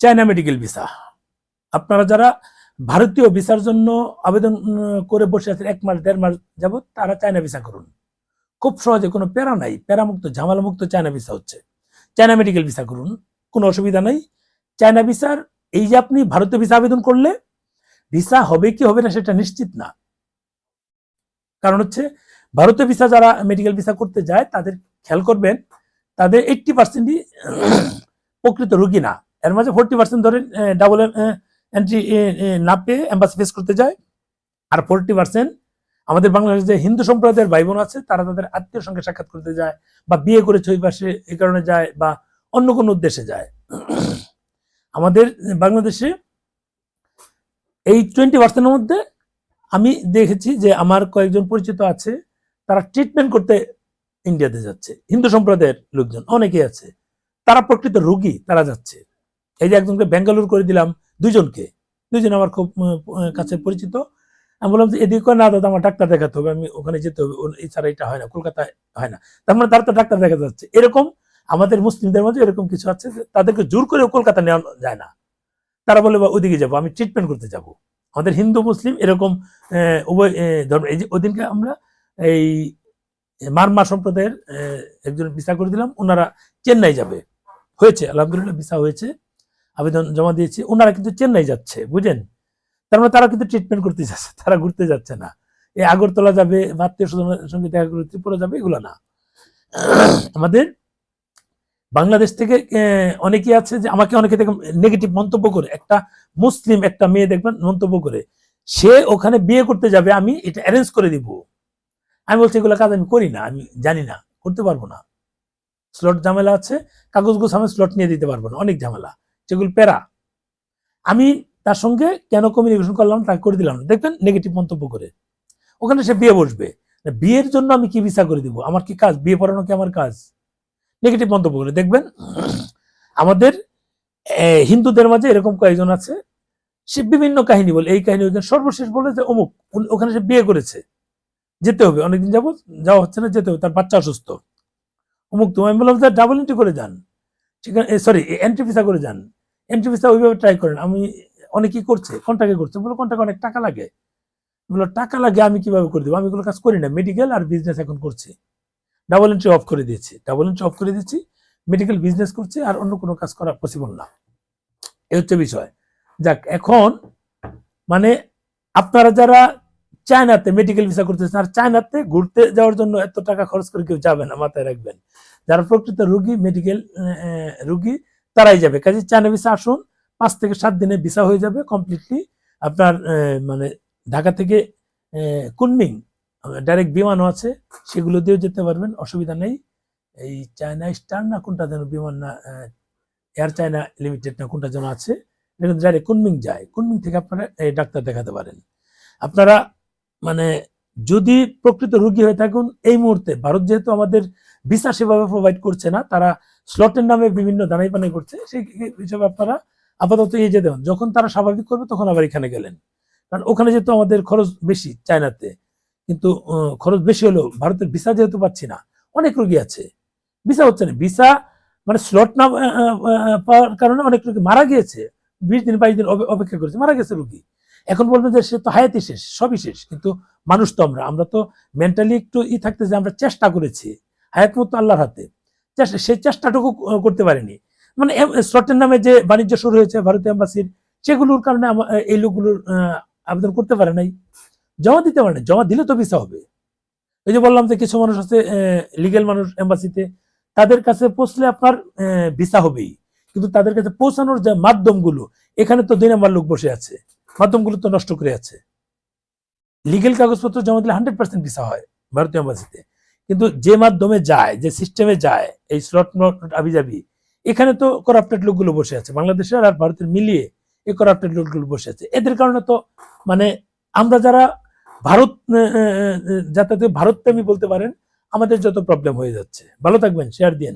China medical visa আপনারা যারা ভারতীয় ভিসার জন্য আবেদন করে বসে আছেন, এক মাস, দেড় মাস যাবত তারা চায়না ভিসা করুন। খুব সহজে, কোনো প্যারা নাই, প্যারামুক্ত, ঝামেলামুক্ত চায়না ভিসা হচ্ছে। চায়না মেডিকেল ভিসা করুন, কোনো অসুবিধা নাই। চায়না ভিসার এই যে আপনি ভারতীয় ভিসা আবেদন করলে ভিসা হবে কি হবে না সেটা নিশ্চিত না। কারণ হচ্ছে, ভারতীয় ভিসা যারা মেডিকেল ভিসা করতে যায়, তাদের খেয়াল করবেন, তাদের এইটটি পার্সেন্টই প্রকৃত রোগী না। এর মাঝে ফোরটি পার্সেন্ট ধরে ডাবল এন্ট্রি না পেয়ে এম্বাসি ফেস করতে যায়। আর ফোরটি পার্সেন্ট আমাদের বাংলাদেশে যে হিন্দু সম্প্রদায়ের ভাই বোন আছে, তারা তাদের আত্মীয় সঙ্গে সাক্ষাৎ করতে যায়, বা বিয়ে করেছে ওই পাশে, এই কারণে যায়, বা অন্য কোনো উদ্দেশ্যে যায়। আমাদের বাংলাদেশে এই টোয়েন্টি পার্সেন্টের মধ্যে আমি দেখেছি যে আমার কয়েকজন পরিচিত আছে, তারা ট্রিটমেন্ট করতে ইন্ডিয়াতে যাচ্ছে। হিন্দু সম্প্রদায়ের লোকজন, অনেকেই আছে। তারা প্রকৃত রোগী, তারা যাচ্ছে। এই যে একজনকে বেঙ্গালুরু করে দিলাম দুজনকে দুজন আমার খুব কাছে পরিচিত। আমি বললাম যে, এদিকে না, দাদা, আমার ডাক্তার দেখাতে হবে। আমি ওখানে যেতে হবে। এছাড়া এটা হয় না, কলকাতায় হয় না। তার মানে তারা তো ডাক্তার দেখাতে যাচ্ছে। এরকম আমাদের মুসলিমদের মধ্যে এরকম কিছু আছে তাদেরকে জোর করে কলকাতা নেওয়া যায় না। তারা বলে, বা, ওদিকে যাব, আমি ট্রিটমেন্ট করতে যাব। আমাদের হিন্দু, মুসলিম এরকম উভয় ধর্ম, এই যে ওদিনকে আমরা এই মারমা সম্প্রদায়ের একজন ভিসা করে দিলাম। ওনারা চেন্নাই যাবে। হয়েছে, আলহামদুলিল্লাহ, ভিসা হয়েছে। আবেদন জমা দিয়েছি ওনারা কিন্তু চেন্নাই যাচ্ছে বুঝেন? তার মানে তারা কিন্তু ট্রিটমেন্ট করতে যাচ্ছে তারা ঘুরতে যাচ্ছে না। এই আগরতলা যাবে আত্মীয় স্বজনের সঙ্গে দেখা করে ত্রিপুরা যাবে এগুলো না। আমাদের বাংলাদেশ থেকে আহ, অনেকেই আছে যে আমাকে অনেকে দেখেন নেগেটিভ মন্তব্য করে। একটা মুসলিম একটা মেয়ে দেখবেন মন্তব্য করে সে ওখানে বিয়ে করতে যাবে আমি এটা অ্যারেঞ্জ করে দিব। আমি বলছি এগুলো কাজ আমি করি না আমি জানি না করতে পারব না। স্লট ঝামেলা আছে কাগজ গোছ আমি স্লট নিয়ে দিতে পারব না অনেক ঝামেলা। যেগুলো প্যারা। আমি তার সঙ্গে কেন কমিউনিকেশন করলাম, তাকে করে দিলাম দেখবেন নেগেটিভ মন্তব্য করে। ওখানে সে বিয়ে বসবে। বিয়ের জন্য আমি কি ভিসা করে দিব? আমার কি কাজ? বিয়ে পড়ানো কি আমার কাজ? নেগেটিভ মন্তব্য করে। দেখবেন আমাদের হিন্দুদের মাঝে এরকম কয়েকজন আছে। সে বিভিন্ন কাহিনী বলে। এই কাহিনী সর্বশেষ বলে যে অমুক ওখানে সে বিয়ে করেছে। যেতে হবে। অনেকদিন যাব যাওয়া হচ্ছে না, যেতে হবে। তার বাচ্চা অসুস্থ। অমুক তুমি আমি বললাম ডাবল এন্ট্রি করে যান। সেখানে সরি এন্ট্রি ভিসা করে যান। এন্ট্রি ভিসা ওইভাবে ট্রাই করেন আমি অনেকেই করছে কন্টাক্টে করছে? বলো কন্টাক্ট অনেক টাকা লাগে। বলো টাকা লাগে আমি কীভাবে করে দেবো? আমি এগুলো কাজ করি না। মেডিকেল আর বিজনেস এখন করছি। ডাবল এন্ট্রি অফ করে দিয়েছি। ডাবল এন্ট্রি অফ করে দিচ্ছি মেডিকেল বিজনেস করছি আর অন্য কোনো কাজ করা পসিবল না। এই হচ্ছে বিষয়। যাক, এখন মানে আপনারা যারা চায়নাতে মেডিকেল ভিসা করতেছেন আর চায়নাতে ঘুরতে যাওয়ার জন্য এত টাকা খরচ করে কেউ যাবে না, মাথায় রাখবেন। যারা প্রকৃত রুগী মেডিকেল রুগী তারাই যাবে। কাজে চায়না ভিসা আসুন, পাঁচ থেকে সাত দিনে ভিসা হয়ে যাবে কমপ্লিটলি আপনার মানে ঢাকা থেকে কুনমিং ডাইরেক্ট বিমানও আছে, সেগুলো দিয়েও যেতে পারবেন, অসুবিধা নেই। এই চায়না স্টার না কোনটা যেন বিমান না এয়ার চায়না লিমিটেড না কোনটা যেন আছে, এটা ডাইরেক্ট কুনমিং যায়। কুনমিং থেকে আপনারা এই ডাক্তার দেখাতে পারেন। আপনারা মানে যদি প্রকৃত রুগী হয়ে থাকুন, এই মুহূর্তে ভারত যেহেতু আমাদের ভিসা সেভাবে প্রোভাইড করছে না, তারা স্লটের নামে বিভিন্ন দানাই পানাই করছে, সেই হিসাবে আপনারা আপাতত এই যেতে হন যখন তারা স্বাভাবিক করবে তখন আবার এখানে গেলেন। কারণ ওখানে যেহেতু আমাদের খরচ বেশি চায়নাতে, কিন্তু খরচ বেশি হলেও ভারতের ভিসা যেহেতু পাচ্ছি না, অনেক রোগী আছে। ভিসা হচ্ছে না, ভিসা মানে স্লট না পাওয়ার কারণে অনেক রোগী মারা গিয়েছে, বিশ দিন, বাইশ দিন অপেক্ষা করেছে, মারা গেছে রোগী। এখন বলবেন যে সে তো হায়াতি শেষ, সবই শেষ, কিন্তু মানুষ তো আমরা আমরা তো মেন্টালি একটু ই থাকতে যে আমরা চেষ্টা করেছি, হায়াত মতো আল্লাহর হাতে। সেই চেষ্টাটুকু করতে পারেনি। মানে স্লটের নামে যে বাণিজ্য শুরু হয়েছে ভারতীয় এম্বাসির, সেগুলোর কারণে এই লোকগুলোর আবেদন করতে পারে নাই। জমা দিতে পারে না জমা দিলে তো ভিসা হবে। এই যে বললাম যে কিছু মানুষ আছে লিগেল মানুষ এম্বাসিতে, তাদের কাছে পৌঁছলে আপনার ভিসা হবেই। কিন্তু তাদের কাছে পৌঁছানোর যে মাধ্যমগুলো, এখানে তো দুই নাম্বার লোক বসে আছে। মাধ্যমগুলো তো নষ্ট করে আছে। লিগেল কাগজপত্র জমা দিলে হান্ড্রেড পার্সেন্ট ভিসা হয় ভারতীয় এম্বাসিতে। কিন্তু যে মাধ্যমে যায়, যে সিস্টেমে যায়, এই স্লট আবিজাবি এখানে তো করাপ্টেড লোকগুলো বসে আছে। বাংলাদেশের আর ভারতের মিলিয়ে এই করাপ্টেড লোকগুলো বসে আছে। এদের কারণে তো মানে আমরা যারা ভারত যাতে ভারতপ্রেমী বলতে পারেন, আমাদের যত প্রবলেম হয়ে যাচ্ছে। ভালো থাকবেন শেয়ার দিন